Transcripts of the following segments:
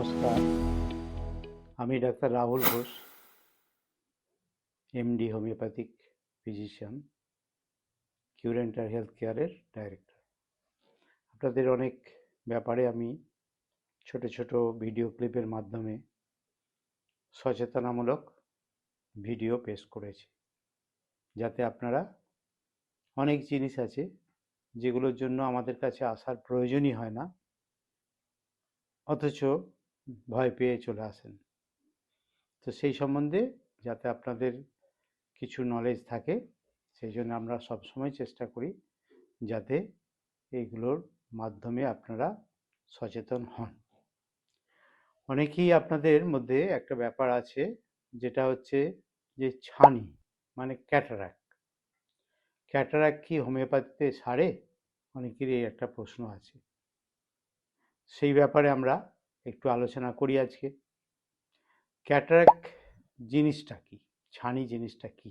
নমস্কার। আমি doctor Rahul Ghosh MD homeopathic physician কিউরেন্টার health কেয়ারের ডাইরেক্টর। আপনাদের অনেক ব্যাপারে আমি ছোট ছোট ভিডিও ক্লিপের মাধ্যমে সচেতনামূলক ভিডিও পেশ করেছি, যাতে আপনারা অনেক জিনিস আছে যেগুলোর জন্য আমাদের কাছে আসার প্রয়োজনই হয় না। অথচ ভয় পেয়ে চলে আসেন। তো সেই সম্বন্ধে যাতে আপনাদের কিছু নলেজ থাকে, সেই জন্য আমরা সবসময় চেষ্টা করি যাতে এইগুলোর মাধ্যমে আপনারা সচেতন হন। অনেকেই আপনাদের মধ্যে একটা ব্যাপার আছে, যেটা হচ্ছে যে ছানি মানে ক্যাটারাক ক্যাটারাক কি হোমিওপ্যাথিতে সারে? অনেকেরই একটা প্রশ্ন আছে। সেই ব্যাপারে আমরা একটু আলোচনা করি আজকে। ক্যাটারাক জিনিসটা কি? ছানি জিনিসটা কি?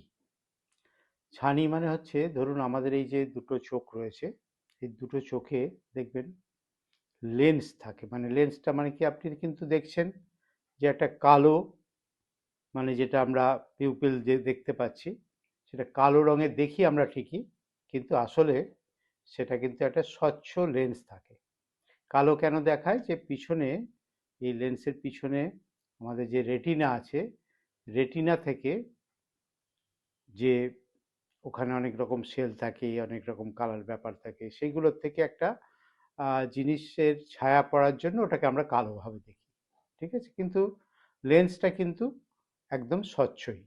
ছানি মানে হচ্ছে, ধরুন আমাদের এই যে দুটো চোখ রয়েছে, এই দুটো চোখে দেখবেন লেন্স থাকে। মানে লেন্সটা মানে কি আপনি কিন্তু দেখছেন যে একটা কালো মানে যেটা আমরা পিউপিল যে দেখতে পাচ্ছি, সেটা কালো রঙে দেখি আমরা ঠিকই, কিন্তু আসলে সেটা কিন্তু একটা স্বচ্ছ লেন্স থাকে। কালো কেন দেখায়? যে পিছনে এই লেন্সের পিছনে আমাদের যে রেটিনা আছে রেটিনা থেকে যে ওখানে অনেক রকম সেল থাকে, অনেক রকম কালার ব্যাপার থাকে সেইগুলোর থেকে একটা জিনিসের ছায়া পড়ার জন্য ওটাকে আমরা কালোভাবে দেখি, ঠিক আছে? কিন্তু লেন্সটা কিন্তু একদম স্বচ্ছই।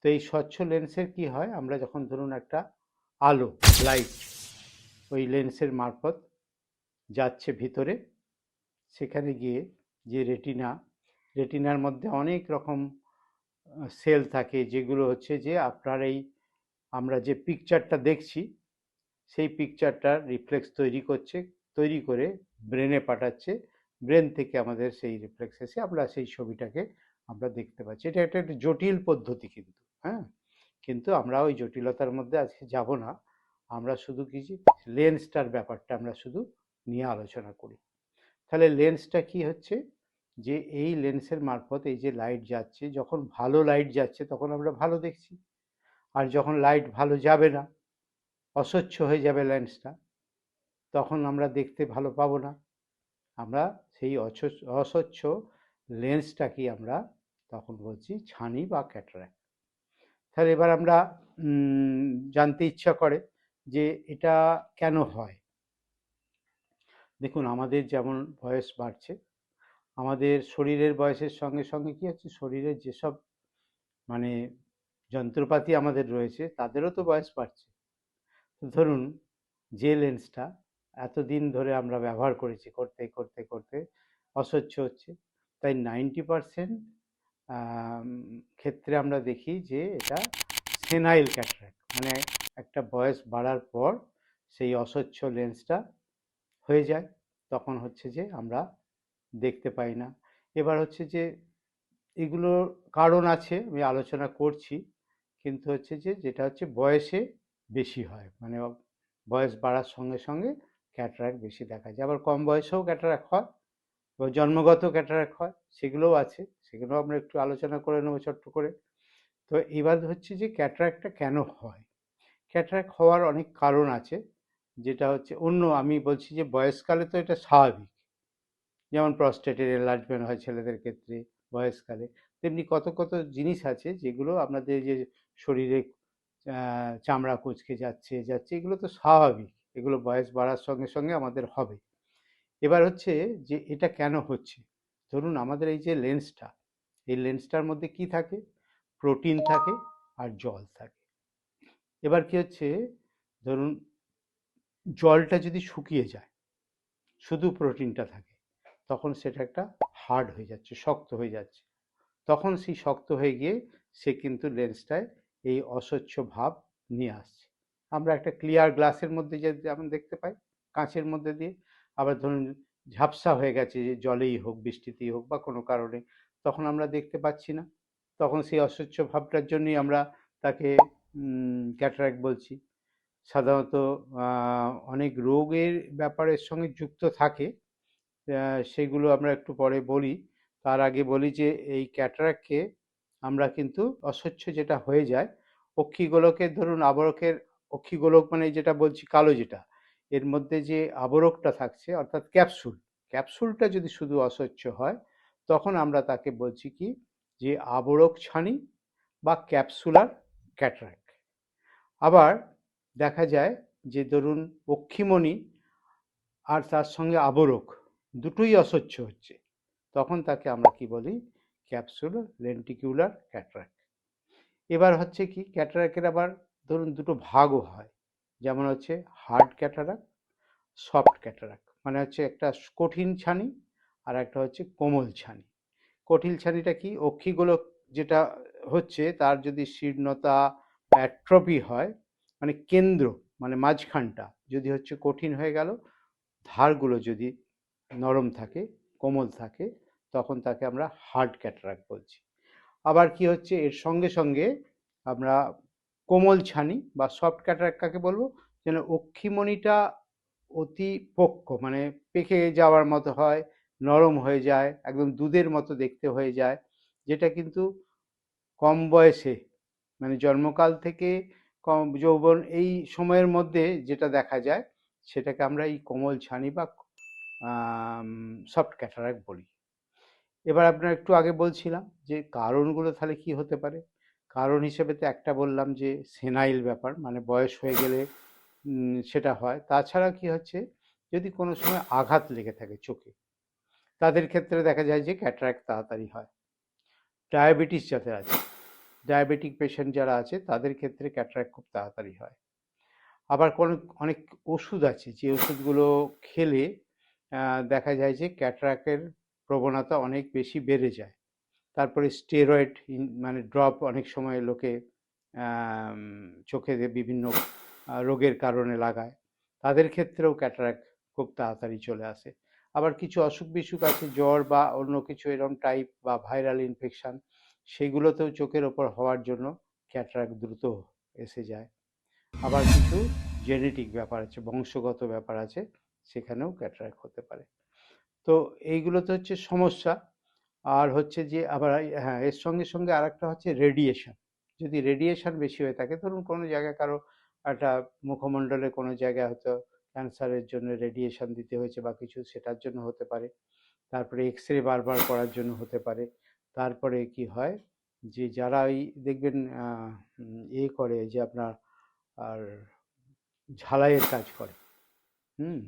তো এই স্বচ্ছ লেন্সের কি হয়? আমরা যখন ধরুন একটা আলো লাইট ওই লেন্সের মারফত যাচ্ছে ভিতরে সেখানে গিয়ে যে রেটিনা, রেটিনার মধ্যে অনেক রকম সেল থাকে যেগুলো হচ্ছে যে আপনার এই আমরা যে পিকচারটা দেখছি, সেই পিকচারটার রিফ্লেক্স তৈরি করছে, তৈরি করে ব্রেনে পাঠাচ্ছে। ব্রেন থেকে আমাদের সেই রিফ্লেক্স এসে আমরা সেই ছবিটাকে আমরা দেখতে পাচ্ছি। এটা একটা একটা জটিল পদ্ধতি কিন্তু হ্যাঁ? কিন্তু আমরা ওই জটিলতার মধ্যে আজকে যাব না। আমরা শুধু কিছু লেন্সটার ব্যাপারটা আমরা শুধু নিয়ে আলোচনা করি। তাহলে লেন্সটা কি হচ্ছে? যে এই লেন্সের মারফত এই যে লাইট যাচ্ছে, যখন ভালো লাইট যাচ্ছে তখন আমরা ভালো দেখছি। আর যখন লাইট ভালো যাবে না, অস্বচ্ছ হয়ে যাবে লেন্সটা, তখন আমরা দেখতে ভালো পাবো না। আমরা সেই অস্বচ্ছ লেন্সটাকে আমরা তখন বলছি ছানি বা ক্যাটারাক্ট তাহলে এবার আমরা জানতে ইচ্ছা করে যে এটা কেন হয়? দেখুন, আমাদের যেমন বয়স বাড়ছে, আমাদের শরীরের বয়সের সঙ্গে সঙ্গে কি হচ্ছে, শরীরের যেসব মানে যন্ত্রপাতি আমাদের রয়েছে, তাদেরও তো বয়স বাড়ছে। ধরুন, যে লেন্সটা এতদিন ধরে আমরা ব্যবহার করেছি, করতে করতে করতে অস্বচ্ছ হচ্ছে, তাই নাইনটি পারসেন্ট ক্ষেত্রে আমরা দেখি যে এটা সেনাইল ক্যাটারাক্ট মানে একটা বয়স বাড়ার পর সেই অস্বচ্ছ লেন্সটা হয়ে যায়, তখন হচ্ছে যে আমরা দেখতে পাই না। এবার হচ্ছে যে এগুলোর কারণ আছে, আমি আলোচনা করছি। কিন্তু হচ্ছে যে যেটা হচ্ছে বয়সে বেশি হয় মানে বয়স বাড়ার সঙ্গে সঙ্গে ক্যাটারাক্ট বেশি দেখা যায়। আবার কম বয়সেও ক্যাটারাক্ট হয়, বা জন্মগত ক্যাটারাক্ট হয়, সেগুলোও আছে, সেগুলো আমরা একটু আলোচনা করে নেব ছোট্ট করে। তো এবার হচ্ছে যে ক্যাটারাক্টটা কেন হয়? ক্যাটারাক হওয়ার অনেক কারণ আছে। যেটা হচ্ছে অন্য, আমি বলছি যে বয়সকালে তো এটা স্বাভাবিক। যেমন প্রস্টেটের এনলার্জমেন্ট হয় ছেলেদের ক্ষেত্রে বয়সকালে, তেমনি কত কত জিনিস আছে যেগুলো আপনাদের যে শরীরে চামড়া কুচকে যাচ্ছে যাচ্ছে, এগুলো তো স্বাভাবিক। এগুলো বয়স বাড়ার সঙ্গে সঙ্গে আমাদের হবে। এবার হচ্ছে যে এটা কেন হচ্ছে? ধরুন আমাদের এই যে লেন্সটা এই লেন্সটার মধ্যে কি থাকে? প্রোটিন থাকে আর জল থাকে। এবার কি হচ্ছে? ধরুন জলটা যদি শুকিয়ে যায়, শুধু প্রোটিনটা থাকে, তখন সেটা একটা হার্ড হয়ে যাচ্ছে, শক্ত হয়ে যাচ্ছে। তখন সেই শক্ত হয়ে গিয়ে সে কিন্তু লেন্সটায় এই অস্বচ্ছ ভাব নিয়ে আসছে। আমরা একটা ক্লিয়ার গ্লাসের মধ্যে যে যেমন দেখতে পাই, কাঁচের মধ্যে দিয়ে আবার ধরুন ঝাপসা হয়ে গেছে যে জলেই হোক, বৃষ্টিতেই হোক বা কোনো কারণে, তখন আমরা দেখতে পাচ্ছি না। তখন সেই অস্বচ্ছ ভাবটার জন্যই আমরা তাকে ক্যাটারাক্ট বলছি। সাধারণত অনেক রোগের ব্যাপারের সঙ্গে যুক্ত থাকে। সেগুলো আমরা একটু পরে বলি। তার আগে বলি যে, এই ক্যাটারাককে আমরা কিন্তু অস্বচ্ছ যেটা হয়ে যায়, অক্ষিগোলকের ধরুন আবরকের, অক্ষিগোলক মানে যেটা বলছি কালো যেটা, এর মধ্যে যে আবরকটা থাকছে, অর্থাৎ ক্যাপসুল, ক্যাপসুলটা যদি শুধু অস্বচ্ছ হয়, তখন আমরা তাকে বলছি কি? যে আবরক ছানি বা ক্যাপসুলার ক্যাটারাক্ট। আবার দেখা যায় যে ধরুন অক্ষিমণি আর তার সঙ্গে আবরক দুটোই অস্বচ্ছ হচ্ছে। তখন তাকে আমরা কি বলি? ক্যাপসুল লেন্টিকিউলার ক্যাটারাক্ট এবার হচ্ছে কি? ক্যাটারাকের আবার ধরুন দুটো ভাগও হয়। যেমন হচ্ছে হার্ড ক্যাটারাক্ট সফট ক্যাটারাক মানে হচ্ছে একটা কঠিন ছানি আর একটা হচ্ছে কোমল ছানি। কঠিন ছানিটা কি? অক্ষিগোলক যেটা হচ্ছে তার যদি শীর্ণতা অ্যাট্রপি হয় মানে কেন্দ্র মানে মাঝখানটা যদি হচ্ছে কঠিন হয়ে গেল, ধারগুলো যদি নরম থাকে, কোমল থাকে, তখন তাকে আমরা হার্ড ক্যাটারাক্ট বলছি। আবার কি হচ্ছে, এর সঙ্গে সঙ্গে আমরা কোমল ছানি বা সফট ক্যাটারাক্ট কাকে বলব? যেন অক্ষিমণিটা অতি পক্ষ মানে পেকে যাওয়ার মতো হয়, নরম হয়ে যায়, একদম দুধের মতো দেখতে হয়ে যায়, যেটা কিন্তু কম বয়সে মানে জন্মকাল থেকে যৌবন এই সময়ের মধ্যে যেটা দেখা যায়, সেটাকে আমরা এই কোমল ছানি বা সফট ক্যাটারাক্ট বলি। এবার আপনার একটু আগে বলছিলাম যে, কারণগুলো তাহলে কি হতে পারে? কারণ হিসেবে তো একটা বললাম যে সেনাইল ব্যাপার মানে বয়স হয়ে গেলে সেটা হয়। তাছাড়া কি হচ্ছে, যদি কোনো সময় আঘাত লেগে থাকে চোখে, তাদের ক্ষেত্রে দেখা যায় যে ক্যাটারাক তাড়াতাড়ি হয়। ডায়াবেটিস যাতে আছে ডায়াবেটিক পেশেন্ট যারা আছে, তাদের ক্ষেত্রে ক্যাটারাক্ট খুব তাড়াতাড়ি হয়। আবার কোনো, অনেক ওষুধ আছে, যে ওষুধগুলো খেলে দেখা যায় যে ক্যাটারাকের প্রবণতা অনেক বেশি বেড়ে যায়। তারপরে স্টেরয়েড মানে ড্রপ অনেক সময় লোকে চোখে বিভিন্ন রোগের কারণে লাগায়। তাদের ক্ষেত্রেও ক্যাটারাক খুব তাড়াতাড়ি চলে আসে। আবার কিছু অসুখ বিসুখ আছে, জ্বর বা অন্য কিছু এরকম টাইপ বা ভাইরাল ইনফেকশন সেগুলোতেও চোখের ওপর হওয়ার জন্য ক্যাটারাক্ট দ্রুত এসে যায়। আবার কিছু জেনেটিক ব্যাপার আছে, বংশগত ব্যাপার আছে, সেখানেও ক্যাটারাক্ট হতে পারে। তো এইগুলো তো হচ্ছে সমস্যা। আর হচ্ছে যে আবার হ্যাঁ এর সঙ্গে সঙ্গে আরেকটা হচ্ছে রেডিয়েশন যদি রেডিয়েশন বেশি হয়ে থাকে, ধরুন কোনো জায়গায় কারও একটা মুখমণ্ডলে কোনো জায়গায় হয়তো ক্যান্সারের জন্য রেডিয়েশন দিতে হয়েছে বা কিছু, সেটার জন্য হতে পারে। তারপরে এক্স রে বারবার করার জন্য হতে পারে। তারপরে কি হয়? যে যারা এই দেখবেন এ করে যে আপনার আর ঝালাইয়ের কাজ করে, হুম?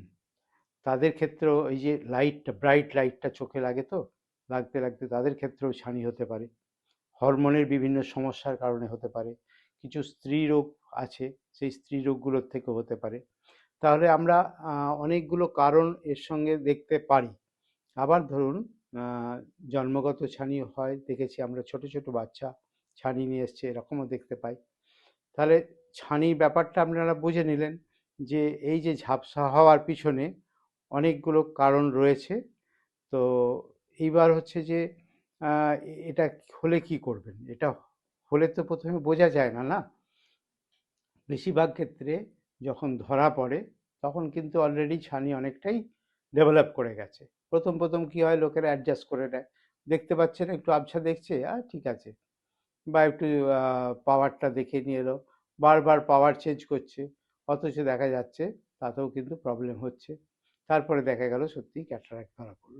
তাদের ক্ষেত্রেও এই যে লাইটটা ব্রাইট লাইটটা চোখে লাগে তো? লাগতে লাগতে তাদের ক্ষেত্রেও ছানি হতে পারে। হরমোনের বিভিন্ন সমস্যার কারণে হতে পারে। কিছু স্ত্রী রোগ আছে, সেই স্ত্রী রোগগুলোর থেকেও হতে পারে। তাহলে আমরা অনেকগুলো কারণ এর সঙ্গে দেখতে পারি। আবার ধরুন জন্মগত ছানি হয়, দেখেছি আমরা ছোট ছোট বাচ্চা ছানি নিয়ে এসছে, এরকমও দেখতে পাই। তাহলে ছানির ব্যাপারটা আপনারা বুঝে নিলেন যে, এই যে ঝাপসা হওয়ার পিছনে অনেকগুলো কারণ রয়েছে। তো এইবার হচ্ছে যে এটা হলে কি করবেন? এটা হলে তো প্রথমে বোঝা যায় না না? বেশিরভাগ ক্ষেত্রে যখন ধরা পড়ে, তখন কিন্তু অলরেডি ছানি অনেকটাই ডেভেলপ করে গেছে। প্রথম প্রথম কি হয়? লোকেরা অ্যাডজাস্ট করে নেয়। দেখতে পাচ্ছেন, একটু আবছা দেখছে আর ঠিক আছে। বা একটু পাওয়ারটা দেখে নিয়ে এলো। বারবার পাওয়ার চেঞ্জ করছে, অথচ দেখা যাচ্ছে তাতেও কিন্তু প্রবলেম হচ্ছে। তারপরে দেখা গেল সত্যি ক্যাটারাক্ট ধরা পড়ল।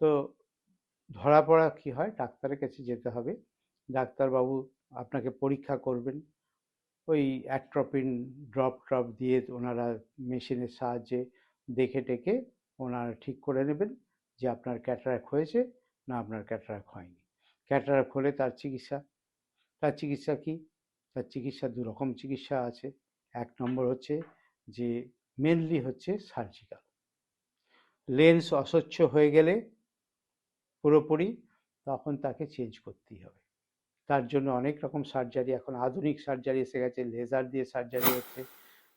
তো ধরা পড়া কি হয়? ডাক্তারের কাছে যেতে হবে। ডাক্তারবাবু আপনাকে পরীক্ষা করবেন। ওই অ্যাট্রপিন ড্রপ ড্রপ দিয়ে ওনারা মেশিনের সাহায্যে দেখে টেকে ওনারা ঠিক করে নেবেন যে আপনার ক্যাটারাক্ট হয়েছে না আপনার ক্যাটারাক্ট হয়নি। ক্যাটারাক্ট হলে তার চিকিৎসা। তার চিকিৎসা কি? তার চিকিৎসা দু রকম চিকিৎসা আছে। এক নম্বর হচ্ছে যে মেনলি হচ্ছে সার্জিক্যাল লেন্স অস্বচ্ছ হয়ে গেলে পুরোপুরি তখন তাকে চেঞ্জ করতেই হবে। তার জন্য অনেক রকম সার্জারি এখন আধুনিক সার্জারি এসে গেছে লেজার দিয়ে সার্জারি হচ্ছে।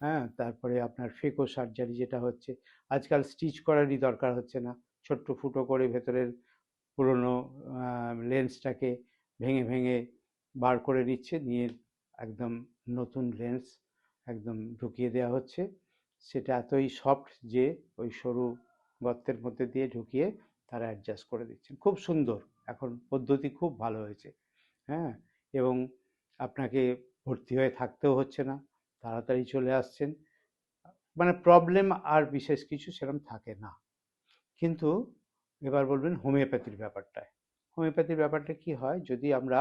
হ্যাঁ? তারপরে আপনার ফেকো সার্জারি যেটা হচ্ছে। আজকাল স্টিচ করারই দরকার হচ্ছে না। ছোট্ট ফুটো করে ভেতরের পুরনো লেন্সটাকে ভেঙে ভেঙে বার করে নিচ্ছে। নিয়ে একদম নতুন লেন্স একদম ঢুকিয়ে দেওয়া হচ্ছে। সেটা এতই সফট যে ওই সরু গর্তের মধ্যে দিয়ে ঢুকিয়ে তারা অ্যাডজাস্ট করে দিচ্ছেন। খুব সুন্দর। এখন পদ্ধতি খুব ভালো হয়েছে। হ্যাঁ? এবং আপনাকে ভর্তি হয়ে থাকতেও হচ্ছে না। তাড়াতাড়ি চলে আসছেন। মানে প্রবলেম আর বিশেষ কিছু সেরকম থাকে না। কিন্তু এবার বলবেন হোমিওপ্যাথির ব্যাপারটায়। হোমিওপ্যাথির ব্যাপারটা কি হয়? যদি আমরা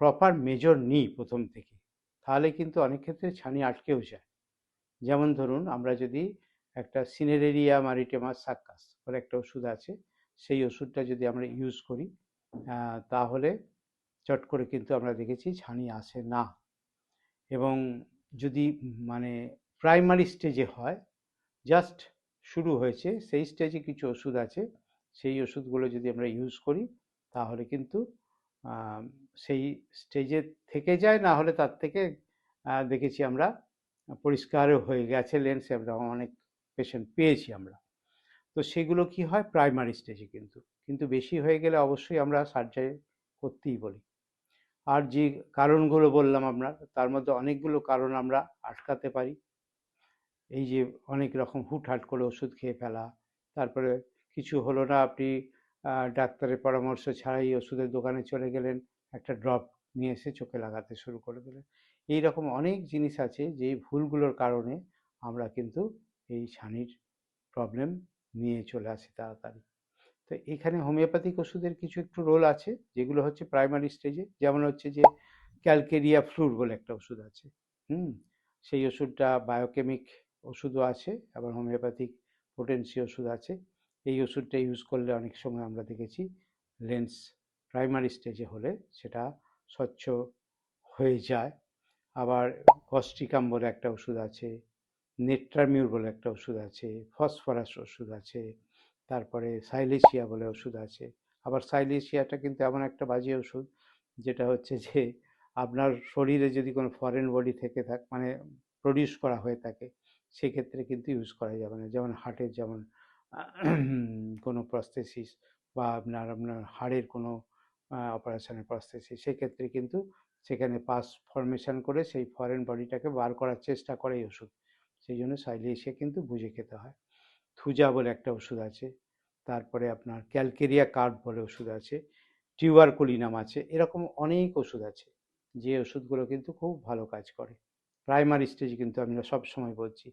প্রপার মেজর নিই প্রথম থেকে, তাহলে কিন্তু অনেক ক্ষেত্রে ছানি আটকেও যায়। যেমন ধরুন, আমরা যদি একটা সিনেরেরিয়া মারিটেমাস সাক্কাস বলে একটা ওষুধ আছে, সেই ওষুধটা যদি আমরা ইউজ করি তাহলে চট করে কিন্তু আমরা দেখেছি ছানি আসে না। এবং যদি মানে প্রাইমারি স্টেজে হয় জাস্ট শুরু হয়েছে, সেই স্টেজে কিছু ওষুধ আছে, সেই ওষুধগুলো যদি আমরা ইউজ করি, তাহলে কিন্তু সেই স্টেজে থেকে যায়, না হলে তার থেকে দেখেছি আমরা পরিষ্কারও হয়ে গেছে লেন্স আমরা অনেক পেশেন্ট পেয়েছি আমরা। তো সেগুলো কি হয়? প্রাইমারি স্টেজে কিন্তু। কিন্তু বেশি হয়ে গেলে অবশ্যই আমরা সার্জারি করতেই বলি। আর যে কারণগুলো বললাম আমরা, তার মধ্যে অনেকগুলো কারণ আমরা আটকাতে পারি। এই যে অনেক রকম হুটহাট করে ওষুধ খেয়ে ফেলা, তারপরে কিছু হলো না আপনি ডাক্তারের পরামর্শ ছাড়াই ওষুধের দোকানে চলে গেলেন, একটা ড্রপ নিয়ে এসে চোখে লাগাতে শুরু করে দিলেন। এই রকম অনেক জিনিস আছে যে ভুলগুলোর কারণে আমরা কিন্তু এই ছানির প্রবলেম নিয়ে চলে আসি তাড়াতাড়ি। তো এখানে হোমিওপ্যাথিক ওষুধের কিছু একটু রোল আছে, যেগুলো হচ্ছে প্রাইমারি স্টেজে যেমন হচ্ছে যে ক্যালকেরিয়া ফ্লুর বলে একটা ওষুধ আছে, হুম? সেই ওষুধটা বায়োকেমিক ওষুধও আছে, আবার হোমিওপ্যাথিক পোটেন্সি ওষুধ আছে। এই ওষুধটা ইউজ করলে অনেক সময় আমরা দেখেছি লেন্স প্রাইমারি স্টেজে হলে সেটা স্বচ্ছ হয়ে যায়। আবার কস্টিকাম বলে একটা ওষুধ আছে নেট্রামিউর বলে একটা ওষুধ আছে ফসফরাস ওষুধ আছে তারপরে সাইলেশিয়া বলে ওষুধ আছে। আবার সাইলেশিয়াটা কিন্তু এমন একটা বাজে ওষুধ, যেটা হচ্ছে যে, আপনার শরীরে যদি কোনো ফরেন বডি থেকে থাক মানে প্রডিউস করা হয়ে থাকে, সেক্ষেত্রে কিন্তু ইউজ করা যাবে না। যেমন হার্টের যেমন, কোনো প্রস্থেসিস বা আপনার আপনার হাড়ের কোনো অপারেশনের প্রস্থেসিস সেক্ষেত্রে কিন্তু সেখানে পাস ফর্মেশন করে সেই ফরেন বডিটাকে বার করার চেষ্টা করে এই ওষুধ। সেই জন্য সাইলেশিয়া কিন্তু বুঝে খেতে হয়। থুজা বলে একটা ওষুধ আছে। তারপরে আপনার ক্যালকেরিয়া কার্ড বলে ওষুধ আছে, টিউবারকুলিনাম আছে, এরকম অনেক ওষুধ আছে। যে ওষুধগুলো কিন্তু খুব ভালো কাজ করে। প্রাইমারি স্টেজে কিন্তু আমরা সব সময় বলছি,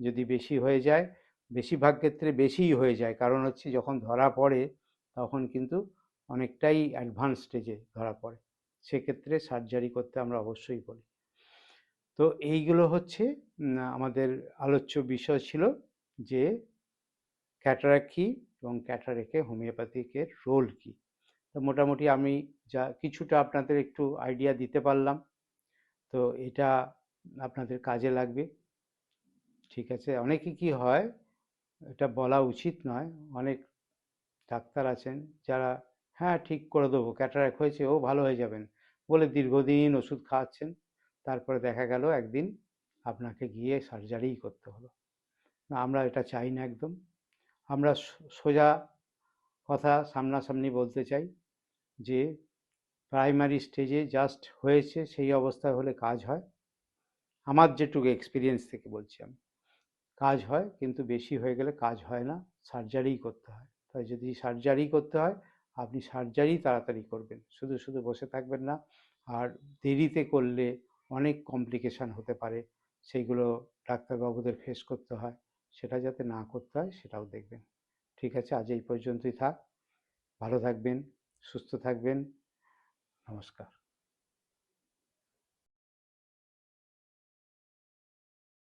যদি বেশি হয়ে যায়, বেশিরভাগ ক্ষেত্রে বেশিই হয়ে যায়। কারণ হচ্ছে যখন ধরা পড়ে, তখন কিন্তু অনেকটাই অ্যাডভান্স স্টেজে ধরা পড়ে। সেক্ষেত্রে সার্জারি করতে আমরা অবশ্যই বলি। তো এইগুলো হচ্ছে আমাদের আলোচ্য বিষয় ছিল যে ক্যাটারাক কী এবং ক্যাটারেকে হোমিওপ্যাথিকের রোল কী? তো মোটামুটি আমি যা কিছুটা আপনাদের একটু আইডিয়া দিতে পারলাম। তো এটা আপনাদের কাজে লাগবে। ঠিক আছে? অনেকে কি হয়, এটা বলা উচিত নয়, অনেক ডাক্তার আছেন যারা হ্যাঁ ঠিক করে দেবো ক্যাটারাক হয়েছে, ও ভালো হয়ে যাবেন। বলে দীর্ঘদিন ওষুধ খাওয়াচ্ছেন। তারপরে দেখা গেল একদিন আপনাকে গিয়ে সার্জারিই করতে হলো। না, আমরা এটা চাই না একদম। আমরা সোজা কথা সামনাসামনি বলতে চাই যে প্রাইমারি স্টেজে জাস্ট হয়েছে, সেই অবস্থায় হলে কাজ হয়। আমার যেটুকু এক্সপিরিয়েন্স থেকে বলছি আমি। কাজ হয়, কিন্তু বেশি হয়ে গেলে কাজ হয় না সার্জারিই করতে হয়। তাই যদি সার্জারি করতে হয়, আপনি সার্জারি তাড়াতাড়ি করবেন। শুধু শুধু বসে থাকবেন না, আর দেরিতে করলে অনেক কমপ্লিকেশান হতে পারে, সেইগুলো ডাক্তারবাবুদের ফেস করতে হয়। সেটা যাতে না করতে হয় সেটাও দেখবেন। ঠিক আছে, আজ এই পর্যন্তই থাক। ভালো থাকবেন, সুস্থ থাকবেন। নমস্কার।